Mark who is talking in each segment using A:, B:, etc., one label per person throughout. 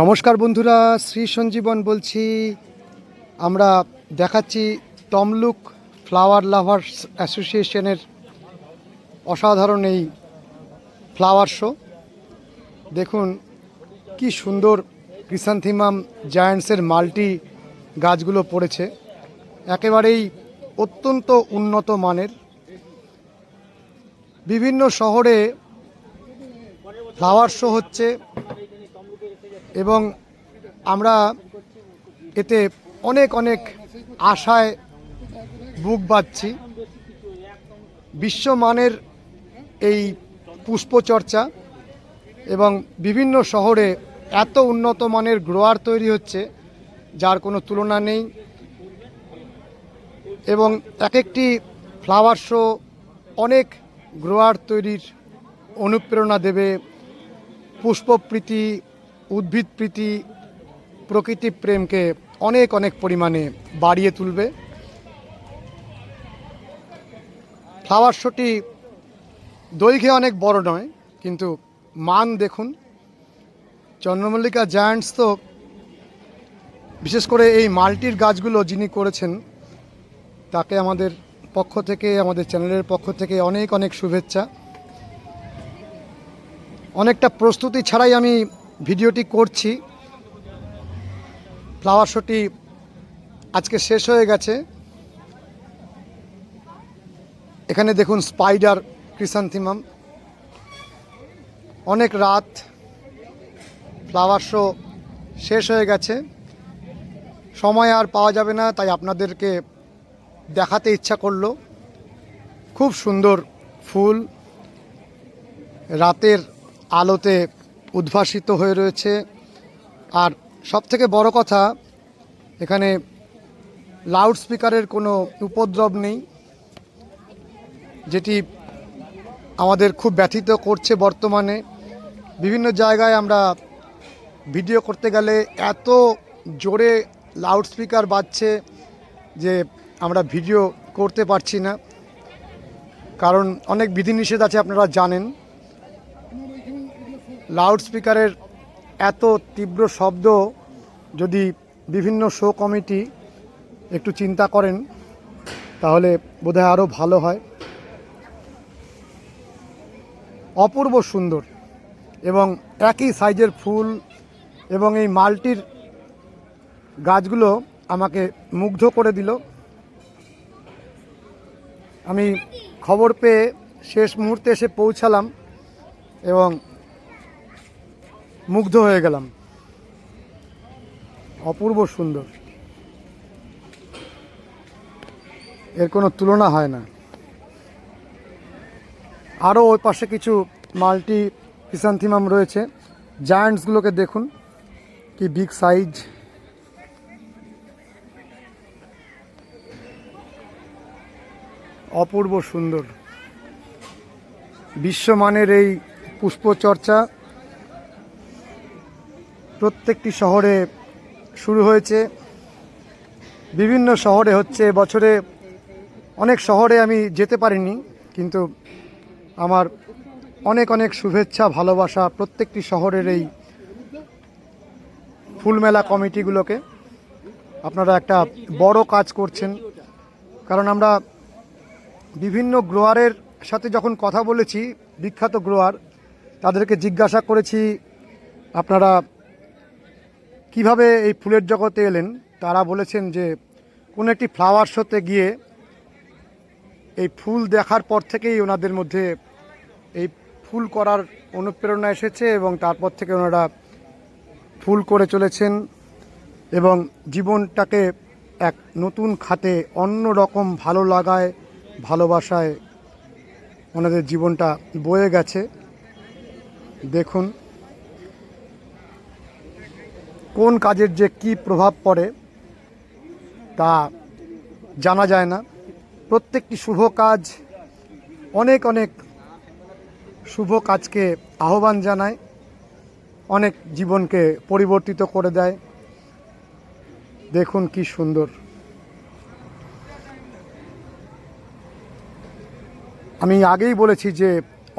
A: নমস্কার বন্ধুরা, শ্রী সঞ্জীবন বলছি। আমরা দেখাচ্ছি তমলুক ফ্লাওয়ার লাভার্স অ্যাসোসিয়েশনের অসাধারণ এই ফ্লাওয়ার শো। দেখুন, কি সুন্দর ক্রিসান্থিমাম জায়ান্টসের মাল্টি গাছগুলো পড়েছে। একেবারেই অত্যন্ত উন্নত মানের। বিভিন্ন শহরে ফ্লাওয়ার শো হচ্ছে। এবং আমরা এতে অনেক অনেক আশায় বুক বাঁধছি। বিশ্বমানের এই পুষ্পচর্চা এবং বিভিন্ন শহরে এত উন্নত মানের গ্রোয়ার তৈরি হচ্ছে, যার কোনো তুলনা নেই। এবং এক একটি ফ্লাওয়ার শো অনেক গ্রোয়ার তৈরির অনুপ্রেরণা দেবে। পুষ্পপ্রীতি উদ্ভিদ প্রীতি, প্রকৃতি প্রেমকে অনেক অনেক পরিমাণে বাড়িয়ে তুলবে। ফ্লাওয়ার শোটি দৈর্ঘ্যে অনেক বড় নয়, কিন্তু মান দেখুন। চন্দ্রমল্লিকা জায়ান্টস তো বিশেষ করে এই মাল্টির গাছগুলো যিনি করেছেন, তাকে আমাদের পক্ষ থেকে, আমাদের চ্যানেলের পক্ষ থেকে অনেক অনেক শুভেচ্ছা। অনেকটা প্রস্তুতি ছাড়াই আমি ভিডিওটি করছি। ফ্লাওয়ার শোটি আজকে শেষ হয়ে গেছে। এখানে দেখুন স্পাইডার ক্রিসান্থিমাম। অনেক রাত ফ্লাওয়ার শো শেষ হয়ে গেছে। সময় আর পাওয়া যাবে না, তাই আপনাদেরকে দেখাতে ইচ্ছা করল। খুব সুন্দর ফুল। রাতের আলোতে উদ্ভাসিত হয়ে রয়েছে। আর সবথেকে বড় কথা, এখানে লাউড স্পিকারের কোনো উপদ্রব নেই, যেটি আমাদের খুব ব্যথিত করছে বর্তমানে। বিভিন্ন জায়গায় আমরা ভিডিও করতে গেলে এত জোরে লাউড স্পিকার বাজছে যে আমরা ভিডিও করতে পারছি না। কারণ অনেক বিধিনিষেধ আছে, আপনারা জানেন। লাউড স্পিকারের এত তীব্র শব্দ যদি বিভিন্ন শো কমিটি একটু চিন্তা করেন, তাহলে বোধহয় আরও ভালো হয়। অপূর্ব সুন্দর এবং একই সাইজের ফুল এবং এই মালটির গাছগুলো আমাকে মুগ্ধ করে দিল। আমি খবর পেয়ে শেষ মুহূর্তে এসে পৌঁছালাম এবং মুগ্ধ হয়ে গেলাম। অপূর্ব সুন্দর। এর কোনো তুলনা হয় না। আরও ওই পাশে কিছু মাল্টি কিসান্থিমাম রয়েছে। জায়ান্টসগুলোকে দেখুন, কি বিগ সাইজ অপূর্ব সুন্দর। বিশ্বমানের এই পুষ্পচর্চা প্রত্যেকটি শহরে শুরু হয়েছে। বিভিন্ন শহরে হচ্ছে, বছরে অনেক শহরে আমি যেতে পারিনি, কিন্তু আমার অনেক অনেক শুভেচ্ছা, ভালোবাসা প্রত্যেকটি শহরের এই ফুলমেলা কমিটিগুলোকে। আপনারা একটা বড় কাজ করছেন, কারণ আমরা বিভিন্ন গ্রোয়ারের সাথে যখন কথা বলেছি, বিখ্যাত গ্রোয়ার, তাদেরকে জিজ্ঞাসা করেছি, আপনারা কীভাবে এই ফুলের জগতে এলেন? তারা বলেছেন যে, কোনো একটি ফ্লাওয়ার শোতে গিয়ে এই ফুল দেখার পর থেকেই ওনাদের মধ্যে এই ফুল করার অনুপ্রেরণা এসেছে এবং তারপর থেকে ওনারা ফুল করে চলেছেন এবং জীবনটাকে এক নতুন খাতে অন্য রকম ভালো লাগায়, ভালোবাসায় ওনাদের জীবনটা বয়ে গেছে। দেখুন। কোন কাজের যে কি প্রভাব পড়ে তা জানা যায় না। প্রত্যেকটি শুভ কাজ অনেক অনেক শুভ কাজকে আহ্বান জানায়, অনেক জীবনকে পরিবর্তিত করে দেয়। দেখুন কি সুন্দর। আমি আগেই বলেছি যে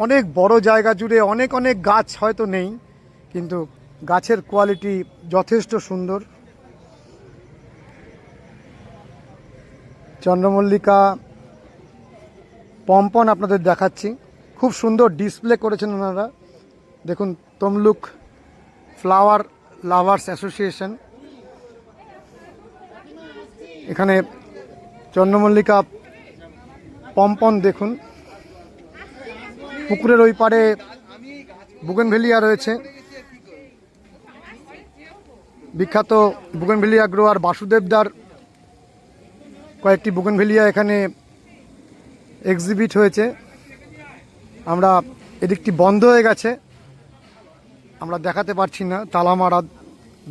A: অনেক বড় জায়গা জুড়ে অনেক অনেক গাছ হয়তো নেই, কিন্তু গাছের কোয়ালিটি যথেষ্ট সুন্দর। চন্দ্রমল্লিকা পম্পন আপনাদের দেখাচ্ছি। খুব সুন্দর ডিসপ্লে করেছেন ওনারা। দেখুন, তমলুক ফ্লাওয়ার লাভার্স অ্যাসোসিয়েশন এখানে চন্দ্রমল্লিকা পম্পন দেখুন। পুকুরের ওই পারে বুগেনভেলিয়া রয়েছে। বিখ্যাত বুগেনভেলিয়া গ্রোয়ার বাসুদেবদার কয়েকটি বুগেনভেলিয়া এখানে এক্সিবিট হয়েছে। আমরা এদিকটি বন্ধ হয়ে গেছে। আমরা দেখাতে পারছি না তালা মারা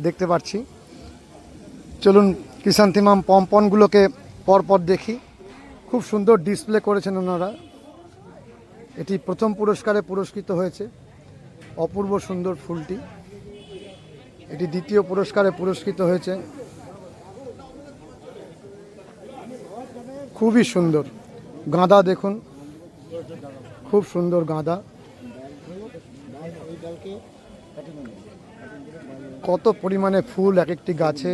A: দেখতে পাচ্ছি চলুন কিষান্তিমাম পম্পনগুলোকে পরপর দেখি। খুব সুন্দর ডিসপ্লে করেছেন ওনারা। এটি প্রথম পুরস্কারে পুরস্কৃত হয়েছে। অপূর্ব সুন্দর ফুলটি। এটি দ্বিতীয় পুরস্কারে পুরস্কৃত হয়েছে। খুবই সুন্দর গাঁদা দেখুন। খুব সুন্দর গাঁদা। কত পরিমাণে ফুল এক একটি গাছে।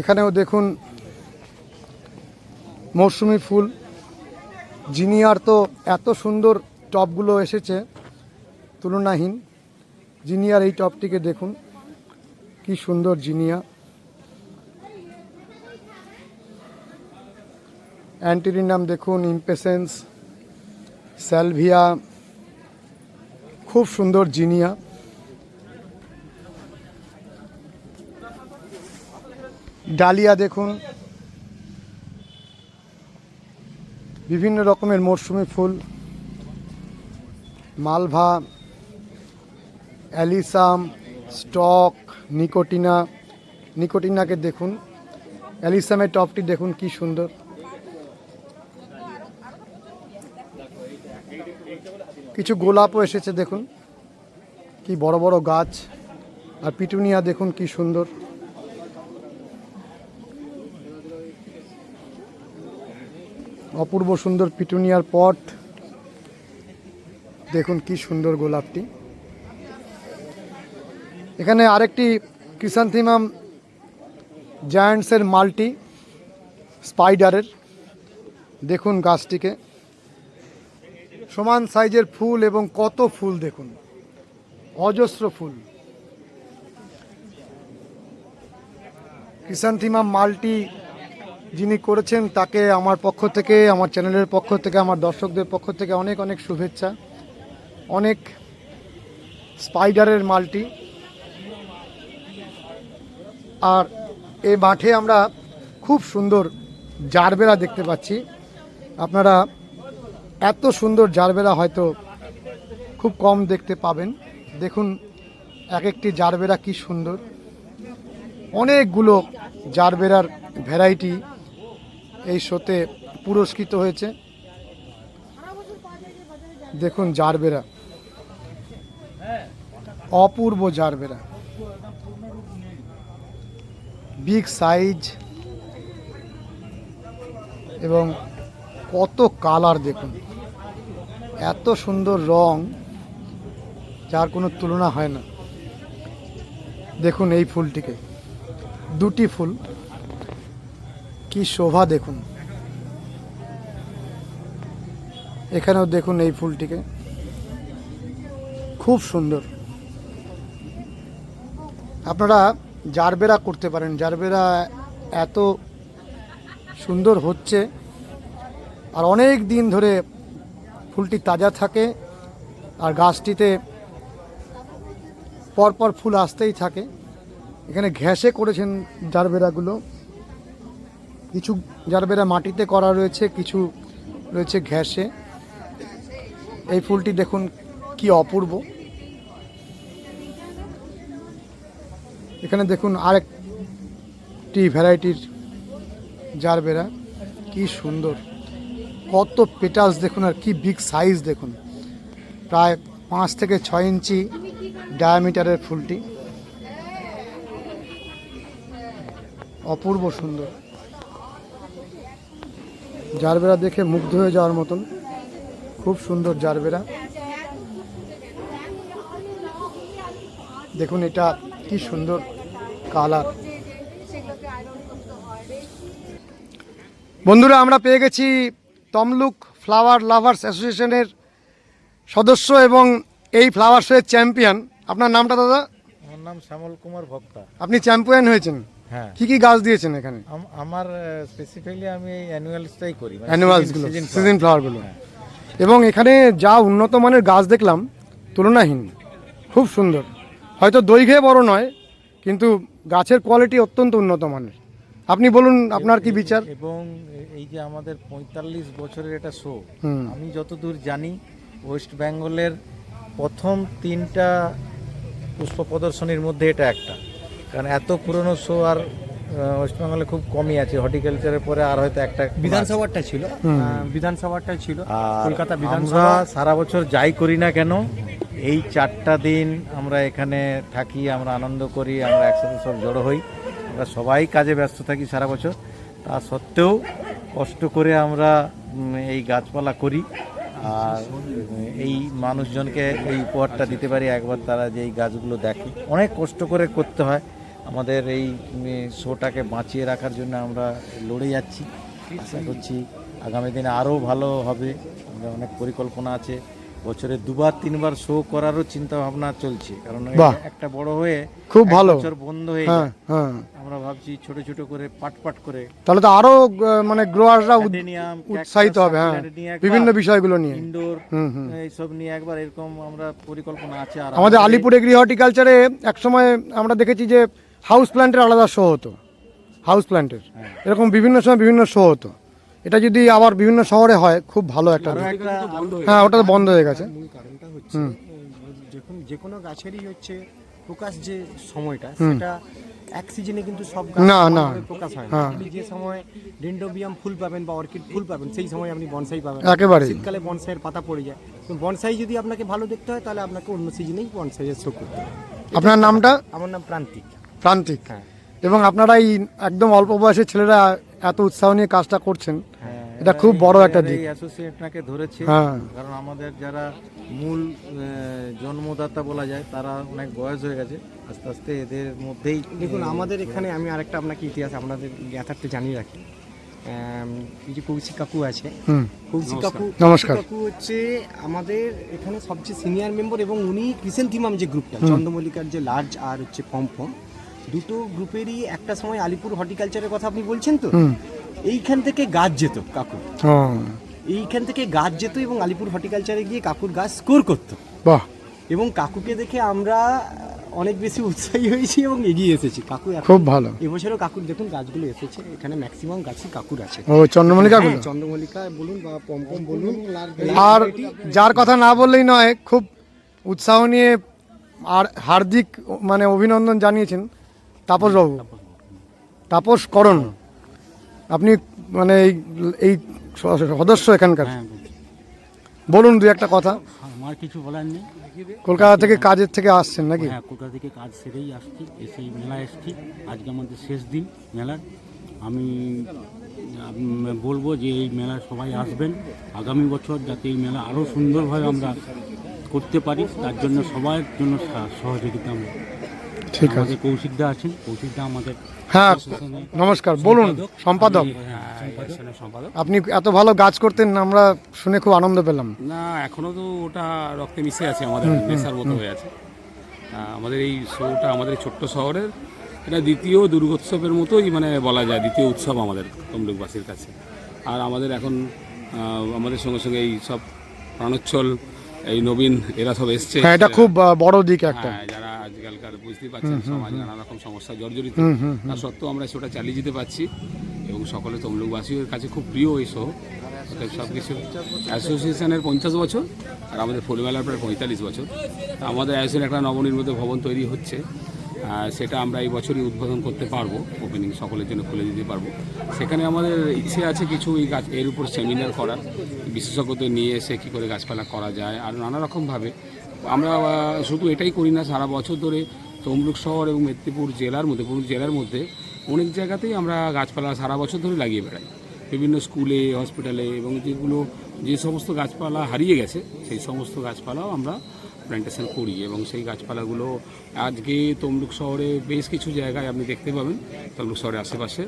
A: এখানেও দেখুন মৌসুমি ফুল। জিনিয়ার তো এত সুন্দর টপগুলো এসেছে। তুলনাহীন। জিনিয়ার এই টপটিকে দেখুন। কি সুন্দর জিনিয়া। অ্যান্টিরিনাম দেখুন, ইম্পেসেন্স, স্যালভিয়া। খুব সুন্দর জিনিয়া। ডালিয়া দেখুন। বিভিন্ন রকমের মরশুমি ফুল। মালভা। Alyssum, stock, নিকোটিনা। নিকোটিনাকে দেখুন। অ্যালিসামের টপটি দেখুন, কি সুন্দর। কিছু গোলাপও এসেছে, দেখুন। কি বড় বড় গাছ। আর পিটুনিয়া, দেখুন, কি সুন্দর। অপূর্ব সুন্দর পিটুনিয়ার পট। দেখুন, কি সুন্দর গোলাপটি। এখানে আরেকটি ক্রিসান্থিমাম জায়ান্টসের মাল্টি স্পাইডারের। দেখুন গাছটিকে। সমান সাইজের ফুল এবং কত ফুল দেখুন। অজস্র ফুল। ক্রিসান্থিমাম মাল্টি যিনি করেছেন, তাকে আমার পক্ষ থেকে, আমার চ্যানেলের পক্ষ থেকে, আমার দর্শকদের পক্ষ থেকে অনেক অনেক শুভেচ্ছা। অনেক স্পাইডারের মালটি। আর এই মাঠে আমরা খুব সুন্দর জারবেরা দেখতে পাচ্ছি। আপনারা এত সুন্দর জারবেরা হয়তো খুব কম দেখতে পাবেন। দেখুন এক একটি জারবেরা কি সুন্দর। অনেকগুলো জারবেরার ভ্যারাইটি এই শোতে পুরস্কৃত হয়েছে। দেখুন, জারবেরা। অপূর্ব জারবেরা। বিগ সাইজ এবং কত কালার দেখুন। এত সুন্দর রং, যার কোনো তুলনা হয় না। দেখুন এই ফুলটিকে। দুটি ফুল। কি শোভা দেখুন। এখানেও দেখুন এই ফুলটিকে। খুব সুন্দর। আপনারা জারবেরা করতে পারেন। জারবেরা এত সুন্দর হচ্ছে আর অনেক দিন ধরে ফুলটি তাজা থাকে আর গাছটিতে পরপর ফুল আসতেই থাকে। এখানে ঘ্যাসে করেছেন জারবেরাগুলো। কিছু জারবেরা মাটিতে করা রয়েছে, কিছু রয়েছে ঘ্যাসে। এই ফুলটি দেখুন কি অপূর্ব। এখানে দেখুন আরেকটি ভ্যারাইটির জারবেরা কি সুন্দর। কত পেটাস দেখুন আর কি বিগ সাইজ দেখুন। প্রায় পাঁচ থেকে ছয় ইঞ্চি ডায়ামিটারের ফুলটি। অপূর্ব সুন্দর। জারবেরা দেখে মুগ্ধ হয়ে যাওয়ার মতন। খুব সুন্দর জারবেরা দেখুন এটা কি সুন্দর কালার। বন্ধুরা আমরা পেয়ে গেছি তমলুক ফ্লাওয়ার লাভার্স অ্যাসোসিয়েশনের সদস্য এবং এই ফ্লাওয়ার শোয়ের চ্যাম্পিয়ন। আপনার নামটা দাদা?
B: আমার নাম শ্যামল কুমার ভক্তা।
A: আপনি চ্যাম্পিয়ন হয়েছেন।
B: হ্যাঁ।
A: কি কি গাছ দিয়েছেন এখানে?
B: আমার স্পেসিফিক্যালি আমি এই অ্যানুয়ালসটাই করি season
A: সিজন ফ্লাওয়ারগুলো। এবং এখানে যা উন্নত মানের গাছ দেখলাম তুলনাহীন। খুব সুন্দর। হয়তো দৈর্ঘ্যে বড় নয় কিন্তু গাছের কোয়ালিটি অত্যন্ত উন্নত মানের। আপনি বলুন আপনার কি বিচার?
B: এবং এই যে আমাদের পঁয়তাল্লিশ বছরের এটা শো আমি যতদূর জানি ওয়েস্ট বেঙ্গলের প্রথম তিনটা পুষ্প প্রদর্শনীর মধ্যে এটা একটা। কারণ এত পুরনো শো আর ওয়েস্ট বেঙ্গলে খুব কমই আছে। হর্টিকালচারের পরে আর হয়তো একটা
C: বিধানসভাটা ছিল? বিধানসভাটা ছিল।
B: আর
C: কলকাতা বিধানসভা।
B: সারা বছর যাই করি না কেন এই চারটা দিন আমরা এখানে থাকি আমরা আনন্দ করি আমরা একসাথে সব জড়ো হই। আমরা সবাই কাজে ব্যস্ত থাকি সারা বছর। তা সত্ত্বেও কষ্ট করে আমরা এই গাছপালা করি। আর এই মানুষজনকে এই উপহারটা দিতে পারি। একবার তারা যে এই গাছগুলো দেখে। অনেক কষ্ট করে করতে হয়। আমাদের এই শোটাকে বাঁচিয়ে রাখার জন্য আমরা লড়ে যাচ্ছি। আশা করছি আগামী দিনে আরও ভালো হবে। আমরা অনেক পরিকল্পনা আছে। বছরে দুবার তিনবার শো করারও চিন্তা ভাবনা চলছে। কারণ একটা বড় হয়ে
A: খুব ভালো।
B: বছর বন্ধ হয়ে
A: হ্যাঁ। হ্যাঁ।
B: আমরা ভাবছি ছোট ছোট করে পাট পাট করে
A: তাহলে তো আরও মানে গ্রোয়াররা উৎসাহিত হবে হ্যাঁ। বিভিন্ন বিষয়গুলো নিয়ে।
B: ইনডোর এইসব নিয়ে একবার এরকম আমরা পরিকল্পনা আছে। আর
A: আমাদের আলিপুর এগ্রি হর্টিকালচারে একসময় আমরা দেখেছি যে হাউস প্ল্যান্টের আলাদা শো হতো। হাউস প্ল্যান্টের
B: হ্যাঁ।
A: এরকম বিভিন্ন সময় বিভিন্ন শো হতো। এটা যদি আবার বিভিন্ন শহরে হয় খুব ভালো একটা হ্যাঁ ওটা তো বন্ধ হয়ে গেছে।
C: যে কোনো গাছেরই হচ্ছে প্রকাশ যে সময়টা সেটা এক সিজনে কিন্তু সব
A: না, না।
C: প্রকাশ হয়
A: হ্যাঁ।
C: আপনি যে সময় ডেন্ডোবিয়াম ফুল পাবেন বা অর্কিড ফুল পাবেন সেই সময় আপনি বনসাই পাবেন।
A: একেবারেই।
C: শীতকালে বনসাইয়ের পাতা পড়ে যায়। তো বনসাই যদি আপনাকে ভালো দেখতে হয় তাহলে আপনাকে অন্য সিজনেই বনসাইয়ের শো করতে
A: আপনার নামটা?
C: আমার নাম প্রান্তিক।
A: প্রান্তিক।
C: হ্যাঁ।
A: এবং আপনারা এই একদম অল্প বয়সের ছেলেরা এত উৎসাহ নিয়ে কাজটা করছেন
B: হ্যাঁ,
A: এটা খুব বড় একটা দিক।
B: এই অ্যাসোসিয়েটটাকে ধরেছে।
A: হ্যাঁ।
B: কারণ আমাদের যারা মূল জন্মদাতা বলা যায় তারা অনেক বয়স হয়ে গেছে। আস্তে আস্তে এদের মধ্যেই
C: দেখুন আমাদের এখানে আমি আরেকটা আপনাকে ইতিহাস আপনাদের জ্ঞাতার্থে জানিয়ে রাখি। যে কৌশিক কাকু আছে।
A: হুম।
C: কৌশিক কাকু
A: নমস্কার।
C: কাকু হচ্ছে আমাদের এখানে সবচেয়ে সিনিয়র মেম্বার এবং উনি ক্রিসেন্থিমাম যে গ্রুপটা চন্দ্রমল্লিকার যে লার্জ আর হচ্ছে পম্পম দুটো গ্রুপেরই একটা সময় আলিপুর হর্টিকালচারের কথা আপনি বলছেন তো? এইখান থেকে গাছ যেত কাকু এইখান থেকে গাছ যেত এবং আলিপুর হর্টিকালচারে গিয়ে কাকুর গাছ স্কোর করতো।
A: বাহ।
C: এবং কাকুকে দেখে আমরা অনেক বেশি উৎসাহী হয়েছি এবং এগিয়ে এসেছি। কাকু
A: খুব ভালো।
C: এবছরও কাকুর দেখুন গাছগুলো এসেছে। এখানে ম্যাক্সিমাম গাছই কাকুর আছে।
A: ও চন্দ্রমল্লিকাগুলো
C: হ্যাঁ, চন্দ্রমল্লিকা বলুন বা পম্পম বলুন।
A: আর যার কথা না বললেই নয় খুব উৎসাহ নিয়ে আর হার্দিক মানে অভিনন্দন জানিয়েছেন। তাপসবাবু তাপস করণ। আপনি মানে এই এই সদস্য এখানকার। বলুন দু একটা কথা।
D: আমার কিছু বলার নেই।
A: কলকাতা থেকে কাজের থেকে আসছেন নাকি?
D: হ্যাঁ কলকাতা থেকে কাজ সেরেই আসছি এসেই মেলায় এসছি। আজকে আমাদের শেষ দিন মেলার। আমি বলব যে এই মেলায় সবাই আসবেন। আগামী বছর যাতে এই মেলা আরও সুন্দরভাবে আমরা করতে পারি তার জন্য সবার জন্য সহযোগিতা আমরা
A: ঠিক আছে।
D: কৌশিকদা আছেন। কৌশিকদা আমাদের
A: হ্যাঁ নমস্কার বলুন সম্পাদক।
D: হ্যাঁ, এর সম্পাদক।
A: আপনি এত ভালো গাছ করতেন আমরা শুনে খুব আনন্দ পেলাম।
E: না এখনও তো ওটা রক্তে মিশে আছে আমাদের নেশার মতো হয়ে আছে। আমাদের এই শোটা আমাদের এই ছোট্ট শহরের এটা দ্বিতীয় দুর্গোৎসবের মতোই মানে বলা যায় দ্বিতীয় উৎসব আমাদের তমলুকবাসীর কাছে। আর আমাদের এখন আমাদের সঙ্গে সঙ্গে এই সব প্রাণোচ্ছল এই নবীন এরা সব এসছে।
A: হ্যাঁ এটা খুব বড় দিক একটা।
E: হ্যাঁ, বুঝতেই পারছেন সমাজ নানা রকম সমস্যা জর্জরিত। তা সত্ত্বেও আমরা সেটা চালিয়ে যেতে পারছি এবং সকলে তমলুকবাসীর কাছে খুব প্রিয় এই শো সব কিছু অ্যাসোসিয়েশনের পঞ্চাশ বছর আর আমাদের ফুলমেলার প্রায় পঁয়তাল্লিশ বছর। তা আমাদের অ্যাসোসিয়েশন একটা নবনির্মিত ভবন তৈরি হচ্ছে। আর সেটা আমরা এই বছরই উদ্বোধন করতে পারব ওপেনিং সকলের জন্য খুলে দিতে পারব। সেখানে আমাদের ইচ্ছে আছে কিছু এই গাছ এর উপর সেমিনার করার। বিশেষজ্ঞদের নিয়ে এসে কী করে গাছপালা করা যায় আর নানা রকমভাবে আমরা শুধু এটাই করি না সারা বছর ধরে তমলুক শহর এবং মেদিনীপুর জেলার মধ্যে পুরো জেলার মধ্যে অনেক জায়গাতেই আমরা গাছপালা সারা বছর ধরে লাগিয়ে বেড়াই। বিভিন্ন স্কুলে হসপিটালে এবং যেগুলো যে সমস্ত গাছপালা হারিয়ে গেছে সেই সমস্ত গাছপালাও আমরা প্ল্যান্টেশন করি এবং সেই গাছপালাগুলো আজকে তমলুক শহরে বেশ কিছু জায়গায় আপনি দেখতে পাবেন তমলুক শহরের আশেপাশে।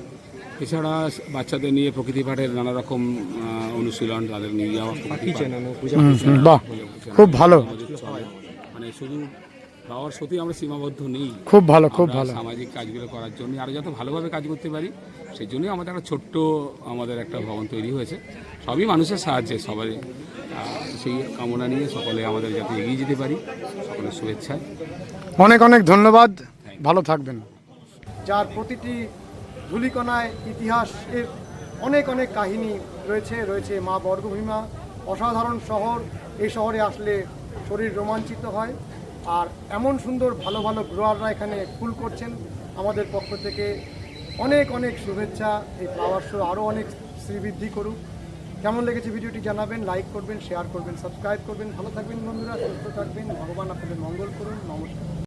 E: এছাড়া বাচ্চাদের নিয়ে প্রকৃতি পাঠের নানা রকম অনুশীলন তাদের নিয়ে যাওয়া
A: খুব ভালো।
E: মানে শুধু পাওয়ার সত্যি আমরা সীমাবদ্ধ নেই।
A: খুব ভালো খুব ভালো।
E: সামাজিক কাজগুলো করার জন্য আরও যাতে ভালোভাবে কাজ করতে পারি সেই জন্যই আমাদের একটা ছোট্ট আমাদের একটা ভবন তৈরি হয়েছে। সবই মানুষের সাহায্যে সবাই সেই কামনা নিয়ে সকলে আমাদের যাতে এগিয়ে যেতে পারি। সকলের শুভেচ্ছায়
A: অনেক অনেক ধন্যবাদ। ভালো থাকবেন। যার প্রতিটি ধুলিকণায় ইতিহাসের অনেক অনেক কাহিনী রয়েছে রয়েছে মা বর্গভীমা। অসাধারণ শহর এই শহরে আসলে শরীর রোমাঞ্চিত হয়। আর এমন সুন্দর ভালো ভালো গ্রোয়াররা এখানে ফুল করছেন আমাদের পক্ষ থেকে অনেক অনেক শুভেচ্ছা, এই ফ্লাওয়ার শো আরও অনেক শ্রীবৃদ্ধি করুক। কেমন লেগেছে ভিডিওটি জানাবেন লাইক করবেন শেয়ার করবেন সাবস্ক্রাইব করবেন। ভালো থাকবেন বন্ধুরা, সুস্থ থাকবেন। ভগবান আপনাদের মঙ্গল করুন। নমস্কার।